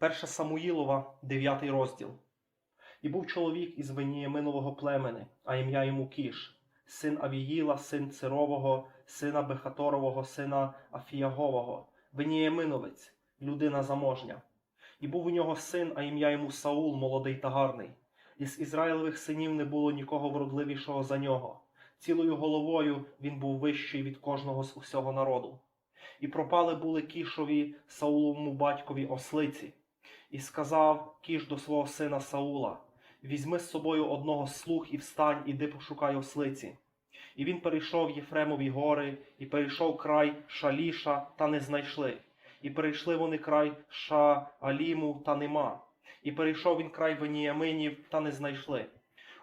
Перша Самуїлова, 9 розділ. І був чоловік із Веніяминового племени, а ім'я йому Кіш, син Авіїла, син Цирового, сина Бехаторового, сина Афіягового, Веніяминовець, людина заможня. І був у нього син, а ім'я йому Саул, молодий та гарний. Із Ізраїлевих синів не було нікого вродливішого за нього. Цілою головою він був вищий від кожного з усього народу. І пропали були кішові Сауловому батькові ослиці. І сказав кіш до свого сина Саула: Візьми з собою одного з слуг і встань, іди пошукай ослиці. І він перейшов Єфремові гори, і перейшов край Шаліша, та не знайшли. І перейшли вони край Шааліму, та нема. І перейшов він край Веніяминів, та не знайшли.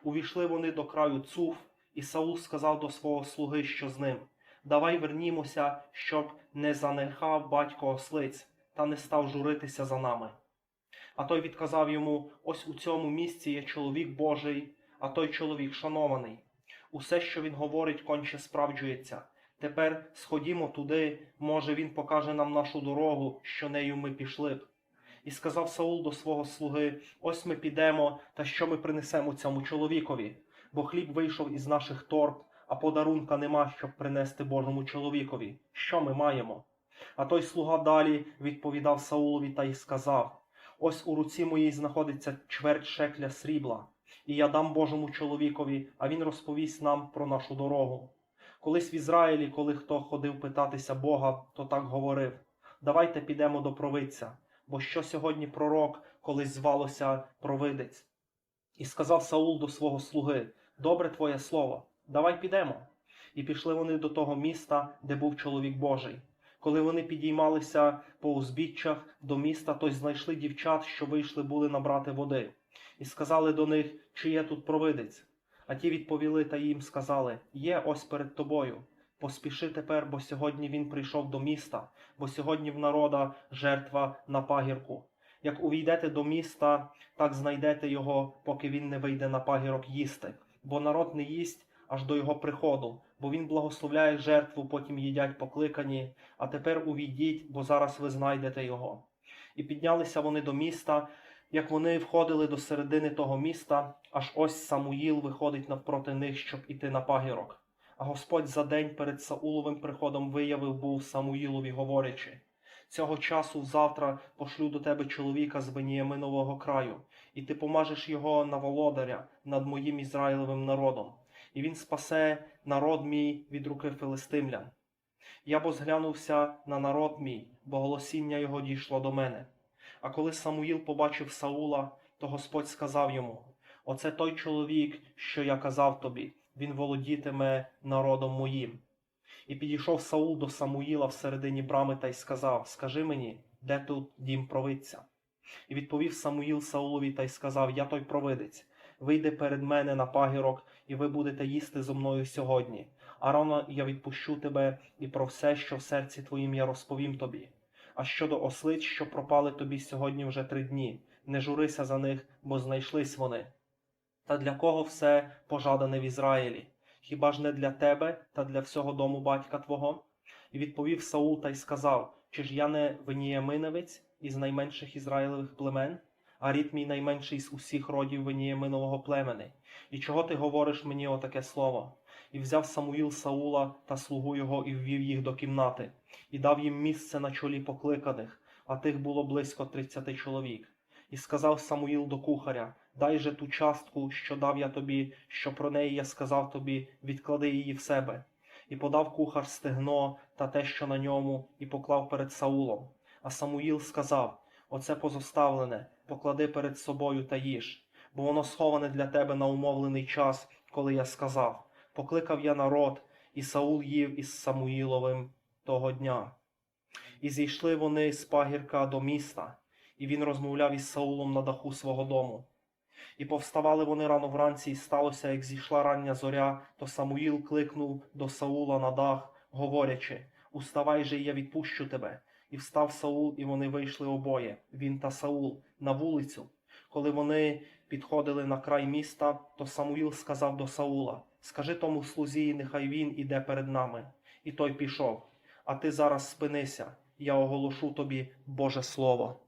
Увійшли вони до краю Цуф, і Саул сказав до свого слуги, що з ним: Давай вернімося, щоб не занехав батько ослиць, та не став журитися за нами. А той відказав йому: Ось у цьому місці є чоловік Божий, а той чоловік шанований. Усе, що він говорить, конче справджується. Тепер сходімо туди, може він покаже нам нашу дорогу, що нею ми пішли б. І сказав Саул до свого слуги: Ось ми підемо, та що ми принесемо цьому чоловікові? Бо хліб вийшов із наших торб, а подарунка нема, щоб принести Божому чоловікові. Що ми маємо? А той слуга далі відповідав Саулові та й сказав: Ось у руці моїй знаходиться чверть шекля срібла, і я дам Божому чоловікові, а він розповість нам про нашу дорогу. Колись в Ізраїлі, коли хто ходив питатися Бога, то так говорив: Давайте підемо до провидця, бо що сьогодні пророк колись звалося провидець. І сказав Саул до свого слуги: Добре твоє слово, давай підемо. І пішли вони до того міста, де був чоловік Божий. Коли вони підіймалися по узбіччях до міста, то знайшли дівчат, що вийшли були набрати води, і сказали до них, чи є тут провидець. А ті відповіли та їм сказали: Є ось перед тобою. Поспіши тепер, бо сьогодні він прийшов до міста, бо сьогодні в народа жертва на пагірку. Як увійдете до міста, так знайдете його, поки він не вийде на пагірок їсти, бо народ не їсть аж до його приходу, бо він благословляє жертву, потім їдять покликані. А тепер увійдіть, бо зараз ви знайдете його. І піднялися вони до міста. Як вони входили до середини того міста, аж ось Самуїл виходить навпроти них, щоб іти на пагірок. А Господь за день перед Сауловим приходом виявив був Самуїлові, говорячи: Цього часу завтра пошлю до тебе чоловіка з Веніяминового краю, і ти помажеш його на володаря над моїм Ізраїлевим народом, і він спасе народ мій від руки филистимлян. Я бо зглянувся на народ мій, бо голосіння його дійшло до мене. А коли Самуїл побачив Саула, то Господь сказав йому: Оце той чоловік, що я казав тобі, він володітиме народом моїм. І підійшов Саул до Самуїла всередині брами та й сказав: Скажи мені, де тут дім провидця? І відповів Самуїл Саулові та й сказав: Я той провидець. Вийди перед мене на пагірок, і ви будете їсти зо мною сьогодні. А рано я відпущу тебе і про все, що в серці твоїм я розповім тобі. А щодо ослиць, що пропали тобі сьогодні вже три дні, не журися за них, бо знайшлись вони. Та для кого все пожадане в Ізраїлі? Хіба ж не для тебе та для всього дому батька твого? І відповів Саул та й сказав: Чи ж я не Веніяминевець із найменших Ізраїлевих племен, а рід мій найменший з усіх родів Веніяминового племени? І чого ти говориш мені отаке слово? І взяв Самуїл Саула та слугу його і ввів їх до кімнати, і дав їм місце на чолі покликаних, а тих було близько тридцяти чоловік. І сказав Самуїл до кухаря: Дай же ту частку, що дав я тобі, що про неї я сказав тобі, відклади її в себе. І подав кухар стегно та те, що на ньому, і поклав перед Саулом. А Самуїл сказав: Оце позоставлене, поклади перед собою та їж, бо воно сховане для тебе на умовлений час, коли я сказав. Покликав я народ, і Саул їв із Самуїловим того дня. І зійшли вони з пагірка до міста, і він розмовляв із Саулом на даху свого дому. І повставали вони рано вранці, і сталося, як зійшла рання зоря, то Самуїл кликнув до Саула на дах, говорячи: Уставай же, я відпущу тебе. І встав Саул, і вони вийшли обоє, він та Саул, на вулицю. Коли вони підходили на край міста, то Самуїл сказав до Саула: Скажи тому слузі, нехай він іде перед нами. І той пішов. А ти зараз спинися, я оголошу тобі Боже Слово.